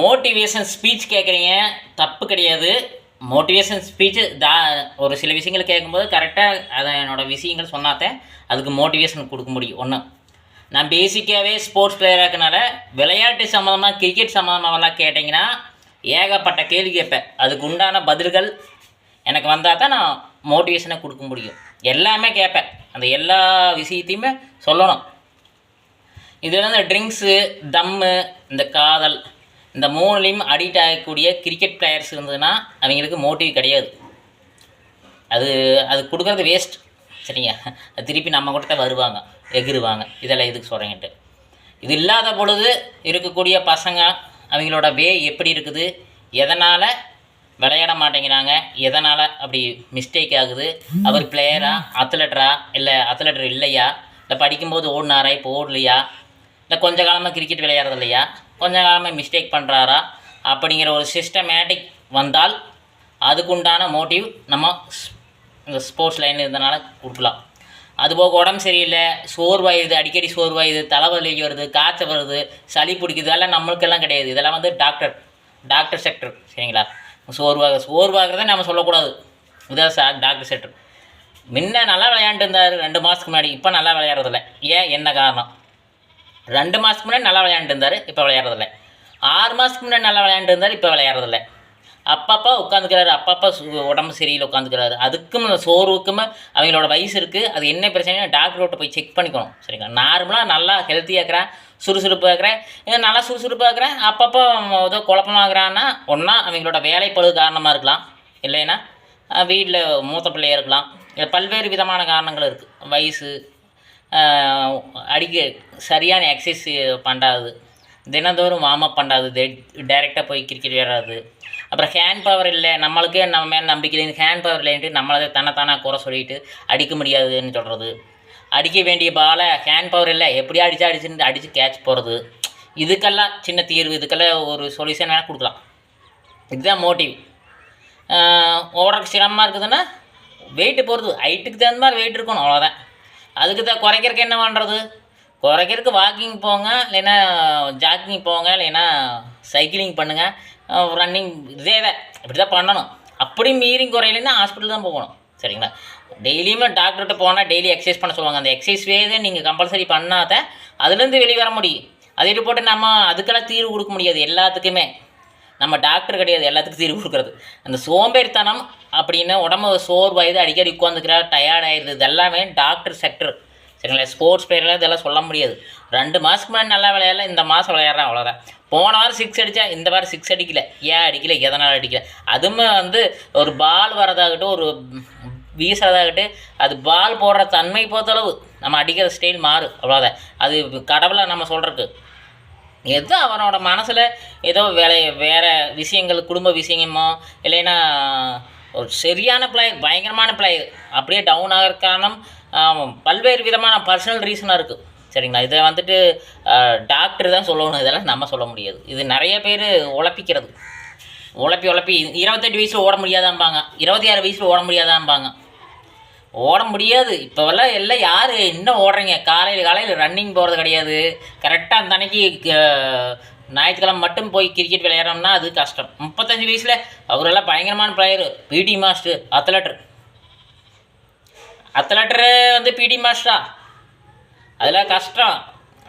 Motivation speech கேட்குறீங்க தப்பு கிடையாது. மோட்டிவேஷன் ஸ்பீச்சு தா ஒரு சில விஷயங்கள் கேட்கும்போது கரெக்டாக அதை என்னோடய விஷயங்கள் சொன்னாத்தேன் அதுக்கு மோட்டிவேஷன் கொடுக்க முடியும். ஒன்று நான் பேசிக்காகவே ஸ்போர்ட்ஸ் பிளேயராக இருக்கனால விளையாட்டு சம்மந்தமாக கிரிக்கெட் சம்மந்தமாகலாம் கேட்டிங்கன்னா ஏகப்பட்ட கேள்வி கேட்பேன். அதுக்கு உண்டான பதில்கள் எனக்கு வந்தால் தான் நான் மோட்டிவேஷனை கொடுக்க முடியும். எல்லாமே கேட்பேன். அந்த எல்லா விஷயத்தையுமே சொல்லணும். இதில் வந்து ட்ரிங்க்ஸு தம்மு இந்த காதல் இந்த மூணுலேயும் அடிக்ட் ஆகக்கூடிய கிரிக்கெட் பிளேயர்ஸ் இருந்ததுன்னா அவங்களுக்கு மோட்டிவ் கிடையாது. அது அது கொடுக்குறது வேஸ்ட் சரிங்க? அது திருப்பி நம்ம கூட தான் வருவாங்க எகிருவாங்க. இதெல்லாம் எதுக்கு சொல்கிறேன்ட்டு இது இல்லாத பொழுது இருக்கக்கூடிய பசங்க அவங்களோட வே எப்படி இருக்குது? எதனால் விளையாட மாட்டேங்கிறாங்க? எதனால் அப்படி மிஸ்டேக் ஆகுது? அவர் பிளேயரா அத்லெட்டரா இல்லை அத்லெட்டர் இல்லையா? இல்லை படிக்கும்போது ஓடினாரா? இப்போ ஓடலையா? இல்லை கொஞ்ச காலமாக கிரிக்கெட் விளையாடுறது இல்லையா? கொஞ்ச காலமாக மிஸ்டேக் பண்ணுறாரா அப்படிங்கிற ஒரு சிஸ்டமேட்டிக் வந்தால் அதுக்குண்டான மோட்டிவ் நம்ம ஸ்- இந்த ஸ்போர்ட்ஸ் லைனில் இருந்தனால கொடுக்கலாம். அதுபோக உடம்பு சரியில்லை சோர்வாயுது அடிக்கடி சோர்வாயுது தலைவலி வருது காய்ச்சல் வருது சளி பிடிக்குது இதெல்லாம் நம்மளுக்கெல்லாம் கிடையாது. இதெல்லாம் வந்து டாக்டர் டாக்டர் செக்டர் சரிங்களா? சோர்வாக சோர்வாகிறத நம்ம சொல்லக்கூடாது. இதான் சா டாக்டர் செக்டர் முன்ன நல்லா விளையாண்டு இருந்தார் ரெண்டு மாதத்துக்கு முன்னாடி இப்போ நல்லா விளையாடுறதில்ல. ஏன்? என்ன காரணம்? ரெண்டு மாதத்துக்கு முன்னாடி நல்லா விளையாண்டுருந்தார் இப்போ விளையாடுறதில்ல. ஆறு மாதத்துக்கு முன்னாடி நல்லா விளையாண்டு இருந்தார் இப்போ விளையாடுறதில்ல. அப்பப்போ உட்காந்துக்கிறாரு அப்பப்போ உடம்பு சரியில்லை உட்காந்துக்கிறாரு. அதுக்கும் அந்த சோர்வுக்கும் அவங்களோட வயசு இருக்குது அது என்ன பிரச்சனை டாக்டர்கிட்ட போய் செக் பண்ணிக்கணும். சரிங்களா? நார்மலாக நல்லா ஹெல்த்தியாக இருக்கிறேன் சுறுசுறுப்பாக இருக்கிறேன். நல்லா சுறுசுறுப்பாக இருக்கிறேன். அப்பப்போ ஏதோ குழப்பமாகறான்னா ஒன்றா அவங்களோட வேலைப்பழு காரணமாக இருக்கலாம். இல்லைன்னா வீட்டில் மூத்த பிள்ளையாக இருக்கலாம். இல்லை பல்வேறு விதமான காரணங்கள் இருக்குது வயசு அடிக்க சரியான எக்ஸசைஸ் பண்ணாது தினந்தோறும் வார்ம் அப் பண்ணாது டைரெக்டாக போய் கிரிக்கெட் விளையாடாது அப்புறம் ஹேண்ட் பவர் இல்லை. நம்மளுக்கே நம்ம மேலே நம்பிக்கை ஹேண்ட் பவர் இல்லைன்ட்டு நம்மளதை தன்னைத்தானே குறை சொல்லிட்டு அடிக்க முடியாதுன்னு சொல்கிறது அடிக்க வேண்டிய பாலை ஹேண்ட் பவர் இல்லை. எப்படியா அடிச்சா அடிச்சுட்டு அடித்து கேட்ச் போகிறது இதுக்கெல்லாம் சின்ன தீர்வு. இதுக்கெல்லாம் ஒரு சொல்யூஷன் வேணால் கொடுக்கலாம். இதுதான் மோட்டிவ் ஓடுறதுக்கு சிரமமாக இருக்குதுன்னா வெயிட்டு போகிறது ஹைட்டுக்கு தகுந்த மாதிரி வெயிட் இருக்கணும். அவ்வளோதான் அதுக்கு தான் குறைக்கிறதுக்கு என்ன பண்ணுறது குறைக்கிறதுக்கு வாக்கிங் போங்க இல்லைன்னா ஜாக்கிங் போங்க இல்லைன்னா சைக்கிளிங் பண்ணுங்கள் ரன்னிங் இதே தான். இப்படி தான் பண்ணணும். அப்படி மீறி குறையலைன்னா ஹாஸ்பிட்டல் தான் போகணும். சரிங்களா? டெய்லியுமே டாக்டர்கிட்ட போனால் டெய்லி எக்ஸசைஸ் பண்ண சொல்லுவாங்க. அந்த எக்ஸசைஸ்வே தான் நீங்கள் கம்பல்சரி பண்ணாத அதுலேருந்து வெளியே வர முடியும். அதை போட்டு நம்ம அதுக்கெல்லாம் தீர்வு கொடுக்க முடியாது எல்லாத்துக்குமே. நம்ம டாக்டர் கிடையாது எல்லாத்துக்கும் தீர்வு கொடுக்குறது. அந்த சோம்பேறித்தனம் அப்படின்னா உடம்பு சோர்வாயுது அடிக்கடி உட்காந்துக்கிறா டயர்ட் ஆயிடுது. இதெல்லாமே டாக்டர் செக்டர் சரிங்களா? ஸ்போர்ட்ஸ் பிளேயர்லாம் இதெல்லாம் சொல்ல முடியாது. ரெண்டு மாதத்துக்கு முன்னாடி நல்லா விளையாடல இந்த மாதம் விளையாடுறேன் அவ்வளோதான் போன வாரம் சிக்ஸ் அடித்தா இந்த வாரம் சிக்ஸ் அடிக்கல. ஏன் அடிக்கல? எதனால் அடிக்கல? அதுவுமே வந்து ஒரு பால் வரதாகட்டும் ஒரு வீசுறதாகட்டும் அது பால் போடுற தன்மை பொறுத்தளவு நம்ம அடிக்கிற ஸ்டைல் மாறும் அவ்வளோதான் அது கடவுளை நம்ம சொல்கிறதுக்கு எது அவனோட மனசில் ஏதோ வேலை வேறு விஷயங்கள் குடும்ப விஷயமோ இல்லைன்னா ஒரு சரியான பிளேயர் பயங்கரமான பிளேயர் அப்படியே டவுன் ஆகிற காரணம் பல்வேறு விதமான பர்சனல் ரீசனாக இருக்குது சரிங்களா? இதை வந்துட்டு டாக்டர் தான் சொல்லணும். இதெல்லாம் நம்ம சொல்ல முடியாது. இது நிறைய பேர் உழப்பிக்கிறது. உழப்பி உழப்பி இருபத்தெட்டு வயசில் ஓட முடியாதாம்பாங்க. இருபத்தி ஆறு வயசில் ஓட முடியாதாம்பாங்க. ஓட முடியாது. இப்போவெல்லாம் எல்லாம் யார்? இன்னும் ஓடுறீங்க? காலையில் காலையில் ரன்னிங் போகிறது கிடையாது. கரெக்டாக அந்த அன்னைக்கு ஞாயிற்றுக்கிழமை மட்டும் போய் கிரிக்கெட் விளையாடுறோம்னா அது கஷ்டம். முப்பத்தஞ்சு வயசில் அவரெல்லாம் பயங்கரமான பிளேயரு பிடி மாஸ்டர் அத்லெட்டர் அத்லட்டரு வந்து பிடி மாஸ்டரா அதெல்லாம் கஷ்டம்.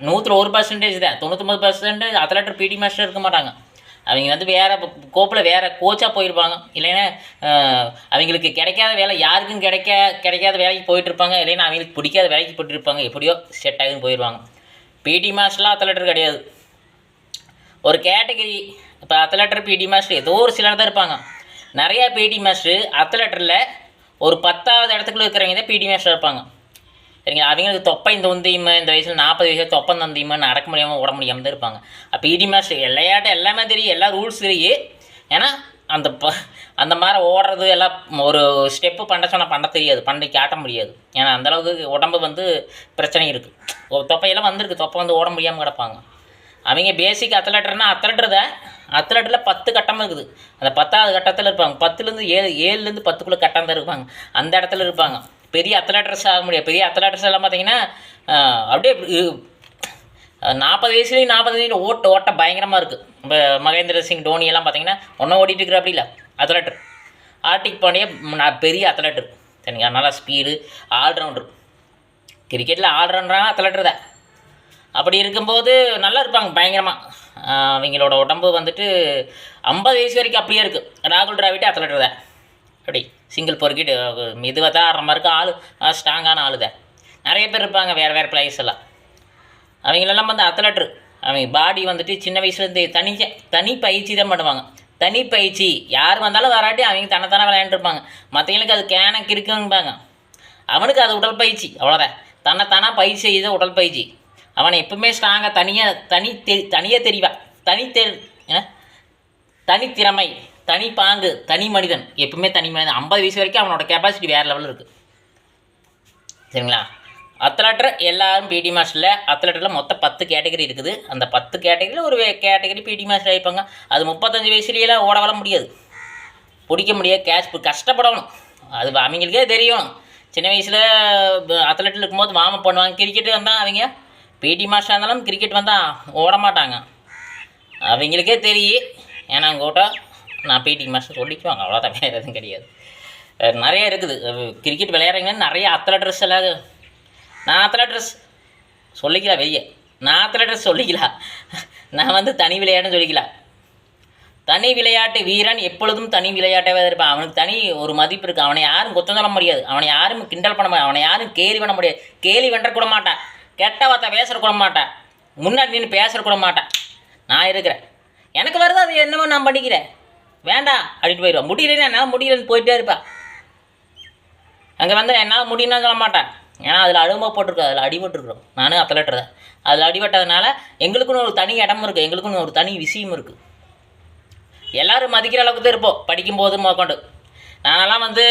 நூற்றில் ஒரு பர்சன்டேஜ் தான். தொண்ணூத்தொம்பது பர்சன்டேஜ் அத்லெட்டர் பிடி மாஸ்டர் இருக்க மாட்டாங்க. அவங்க வந்து வேறு கோப்பில் வேறு கோச்சாக போயிருப்பாங்க. இல்லைன்னா அவங்களுக்கு கிடைக்காத வேலை யாருக்கும் கிடைக்க கிடைக்காத வேலைக்கு போயிட்டுருப்பாங்க. இல்லைன்னா அவங்களுக்கு பிடிக்காத வேலைக்கு போயிட்டுருப்பாங்க. எப்படியோ செட் ஆகின்னு போயிடுவாங்க பிடி மாஸ்டர்லாம் அத்லெட்டர் கிடையாது. ஒரு கேட்டகரி இப்போ அத்லெட்டர் பிடி மாஸ்டர் ஏதோ ஒரு சிலர் தான் இருப்பாங்க. நிறையா பிடி மாஸ்டர் அத்லெட்டரில் ஒரு பத்தாவது இடத்துக்குள்ள இருக்கிறவங்க தான் பிடி மாஸ்டர் இருப்பாங்க. சரிங்களா? அவங்களுக்கு தொப்பை இந்த உந்தியுமே இந்த வயசில் நாற்பது வயசில் தொப்பை தந்தியுமே நடக்க முடியாமல் ஓட முடியாமல் தான் இருப்பாங்க. அப்போ பிடி மாஸ்டர் விளையாட்டு எல்லாமே தெரியும் எல்லா ரூல்ஸ் தெரியும். ஏன்னா அந்த ப அந்த மாதிரி ஓடுறது எல்லாம் ஒரு ஸ்டெப்பு பண்ண சொன்னால் பண்ண தெரியாது பண்ணி காட்ட முடியாது. ஏன்னா அந்தளவுக்கு உடம்பு வந்து பிரச்சனை இருக்குது தொப்பையெல்லாம் வந்திருக்கு தொப்பை வந்து ஓட முடியாமல் கிடப்பாங்க. அவங்க பேசிக் அத்லெட்டர்னா அத்லெட்டர் தான் அத்லெட்டில் பத்து கட்டம் இருக்குது. அந்த பத்தாவது கட்டத்தில் இருப்பாங்க. பத்துலேருந்து ஏழு ஏழுலேருந்து பத்துக்குள்ளே கட்டம் தான் இருப்பாங்க. அந்த இடத்துல இருப்பாங்க. பெரிய அத்லெட்டர்ஸ் ஆக முடியாது. பெரிய அத்லெட்டர்ஸ் எல்லாம் பார்த்தீங்கன்னா அப்படியே நாற்பது வயசுலேயும் நாற்பது வயசுலேயும் ஓட்ட ஓட்ட பயங்கரமாக இருக்குது இப்போ மகேந்திர சிங் டோனி எல்லாம் பார்த்தீங்கன்னா ஒன்றும் ஓடிட்டு இருக்கிற அப்படி இல்லை. அத்லெட்டர் ஆர்டிக் பாண்டியா நான் பெரிய அத்லெட்டர் சரிங்களா? நல்லா ஸ்பீடு ஆல்ரவுண்டர் கிரிக்கெட்டில் ஆல்ரவுண்டராக அத்லெட்டர் தான் அப்படி இருக்கும்போது நல்லா இருப்பாங்க பயங்கரமாக அவங்களோட உடம்பு வந்துட்டு ஐம்பது வயசு வரைக்கும் அப்படியே இருக்குது ராகுல் டிராவிட்டே அத்லெட்டர் தான் அப்படி சிங்கிள் பொறுக்கிட்டு மெதுவாக தான் ஆடுற மாதிரி இருக்கும் ஆள் ஸ்ட்ராங்கான ஆளு தான் நிறைய பேர் இருப்பாங்க வேறு வேறு பிளேயர்ஸ் எல்லாம். அவங்களெல்லாம் வந்து அத்லெட்ரு அவங்க பாடி வந்துட்டு சின்ன வயசுலேருந்து தனி தனி பயிற்சி தான் பண்ணுவாங்க. தனி பயிற்சி யார் வந்தாலும் வராட்டி அவங்க தன்னைத்தானே விளையாண்டுருப்பாங்க மற்றவங்களுக்கு அது கேனக்கு இருக்குங்பாங்க அவனுக்கு அது உடற்பயிற்சி அவ்வளோதான் தன்னைத்தானா பயிற்சி செய்த உடற்பயிற்சி அவனை எப்பவுமே ஸ்ட்ராங்காக தனியாக தனி தெ தனியாக தெரிவான் தனி தெ என்ன? தனித்திறமை தனி பாங்கு தனி மனிதன். எப்பவுமே தனி மனிதன். ஐம்பது வயசு வரைக்கும் அவனோட கெப்பாசிட்டி வேறு லெவலில் இருக்குது சரிங்களா? அத்லெட்டர் எல்லாரும் பிடி மாஸ்டரில் அத்லெட்டில் மொத்தம் பத்து கேட்டகரி இருக்குது. அந்த பத்து கேட்டகரியில் ஒரு கேட்டகரி பிடி மாஸ்டர் ஆகிப்பாங்க அது முப்பத்தஞ்சு வயசுலேயெல்லாம் ஓட வர முடியாது. பிடிக்க முடியாது. கேட்ச் கஷ்டப்படணும். அது அவங்களுக்கே தெரியும். சின்ன வயசில் அத்லெட்டில் இருக்கும்போது வார்ம் அப் பண்ணுவாங்க. கிரிக்கெட்டு வந்தால் அவங்க பிடி மாஸ்டராக இருந்தாலும் கிரிக்கெட் வந்தால் ஓட மாட்டாங்க. அவங்களுக்கே தெரியும். ஏன்னா கோட்டா நான் பிடி மாஸ்டர் சொல்லிக்குவாங்க அவ்வளோதான் வேறு எதுவும் கிடையாது. நிறைய இருக்குது. கிரிக்கெட் விளையாடுறீங்க நிறைய அத்தலை ட்ரெஸ் எல்லாம் நான் அத்தலை ட்ரெஸ் சொல்லிக்கலாம் வெளியே. நான் அத்தலை ட்ரெஸ் சொல்லிக்கலாம் நான் வந்து தனி விளையாட்டுன்னு சொல்லிக்கலாம் தனி விளையாட்டு வீரன் எப்பொழுதும் தனி விளையாட்டாகவே இருப்பான். அவனுக்கு தனி ஒரு மதிப்பு இருக்குது அவனை யாரும் குத்தம் சொல்ல முடியாது. அவனை யாரும் கிண்டல் பண்ண முடியாது. அவனை யாரும் கேலி பண்ண முடியாது. கேலி வென்ற கூட மாட்டான். கெட்ட வார்த்தை பேசக்கூட மாட்டேன். முன்னாடி நின்று பேசக்கூட கூட நான் இருக்கிறேன். எனக்கு வருது அது என்னவோ நான் பண்ணிக்கிறேன். வேண்டாம் அப்படின்ட்டு போயிடுவான். முடியலன்னா என்னால் முடியலன்னு போயிட்டே இருப்பேன். அங்கே வந்து என்னால் முடியலன்னு சொல்ல மாட்டேன். ஏன்னா அதில் அனுபவப்பட்டிருக்கோம் அதில் அடிபட்டுருக்குறோம். நானும் அத்லெட்டர் தான் அதில் அடிபட்டதுனால எங்களுக்குன்னு ஒரு தனி இடம் இருக்குது எங்களுக்குன்னு ஒரு தனி விஷயம் இருக்குது எல்லோரும் மதிக்கிற அளவுக்கு தான் இருப்போம். படிக்கும்போது முதற்கொண்டு நானெல்லாம் வந்து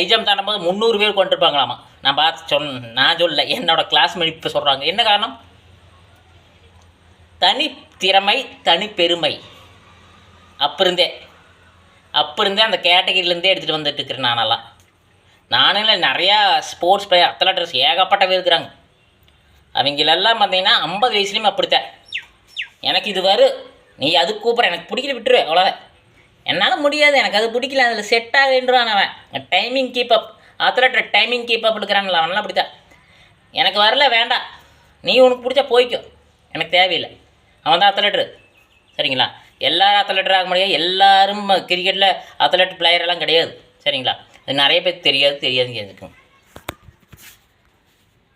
ஐஜம் தாண்டும் போது முந்நூறு பேர் கொண்டிருப்பாங்களாமா. நான் பார்த்து சொல் நான் சொல்ல என்னோட கிளாஸ்மேட் இப்போ சொல்கிறாங்க என்ன காரணம்? தனி திறமை தனி பெருமை. அப்போ இருந்தே அப்போ இருந்தே அந்த கேட்டகிரிலேருந்தே எடுத்துகிட்டு வந்துட்டு இருக்கிறேன் நானெல்லாம். நானும் இல்லை நிறையா ஸ்போர்ட்ஸ் பிளேயர் அத்லெட்டர்ஸ் ஏகப்பட்ட பேர் இருக்கிறாங்க. அவங்களெல்லாம் பார்த்தீங்கன்னா ஐம்பது வயசுலேயும் அப்படித்தான். எனக்கு இது வரும் நீ அது கூப்பிட்ற எனக்கு பிடிக்கல விட்டுரு அவ்வளோதான் என்னால் முடியாது எனக்கு அது பிடிக்கல அதில் செட் ஆகின்றான் அவன். டைமிங் கீப் அப் அத்லெட்டர் டைமிங் கீப்பப் இருக்கிறாங்களா அவனெல்லாம் அப்படித்தான். எனக்கு வரல வேண்டாம். நீ உனக்கு பிடிச்சா போய்க்கோ. எனக்கு தேவையில்லை. அவன் தான் அத்லெட்ரு சரிங்களா? எல்லாரும் அத்லெட்டர் ஆக முடியாது. எல்லாரும் கிரிக்கெட்டில் அத்லெட் பிளேயர் எல்லாம் கிடையாது. சரிங்களா? நிறைய பேர் தெரியாது தெரியாதுன்னு தெரிஞ்சுக்கோங்க